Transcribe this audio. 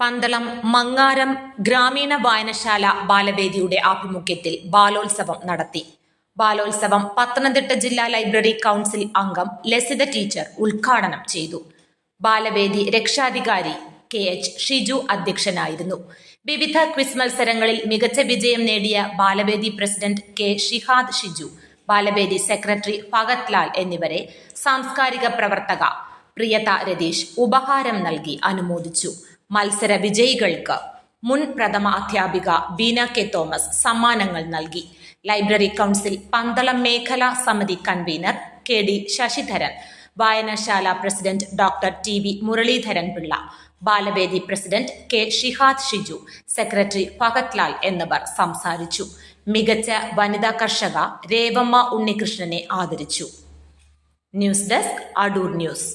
പന്തളം മങ്ങാരം ഗ്രാമീണ വായനശാല ബാലവേദിയുടെ ആഭിമുഖ്യത്തിൽ ബാലോത്സവം നടത്തി. ബാലോത്സവം പത്തനംതിട്ട ജില്ലാ ലൈബ്രറി കൗൺസിൽ അംഗം ലസിത ടീച്ചർ ഉദ്ഘാടനം ചെയ്തു. ബാലവേദി രക്ഷാധികാരി കെ എച്ച് ഷിജു അധ്യക്ഷനായിരുന്നു. വിവിധ ക്വിസ് മത്സരങ്ങളിൽ മികച്ച വിജയം നേടിയ Balavedi president K Shihad Shiju Balavedi secretary Bhagat Lal എന്നിവരെ സാംസ്കാരിക പ്രവർത്തക പ്രിയത രതീഷ് ഉപഹാരം നൽകി അനുമോദിച്ചു. മത്സര വിജയികൾക്ക് മുൻ പ്രഥമ അധ്യാപിക ബീന കെ തോമസ് സമ്മാനങ്ങൾ നൽകി. ലൈബ്രറി കൗൺസിൽ പന്തളം മേഖലാ സമിതി കൺവീനർ കെ ഡി ശശിധരൻ വായനശാല president doctor T V Muraleedharan Pillai Balavedi president K Shihad Shiju secretary Bhagat Lal എന്നിവർ സംസാരിച്ചു. മികച്ച വനിതാ കർഷക രേവമ്മ ഉണ്ണികൃഷ്ണനെ ആദരിച്ചു. News desk Adoor news.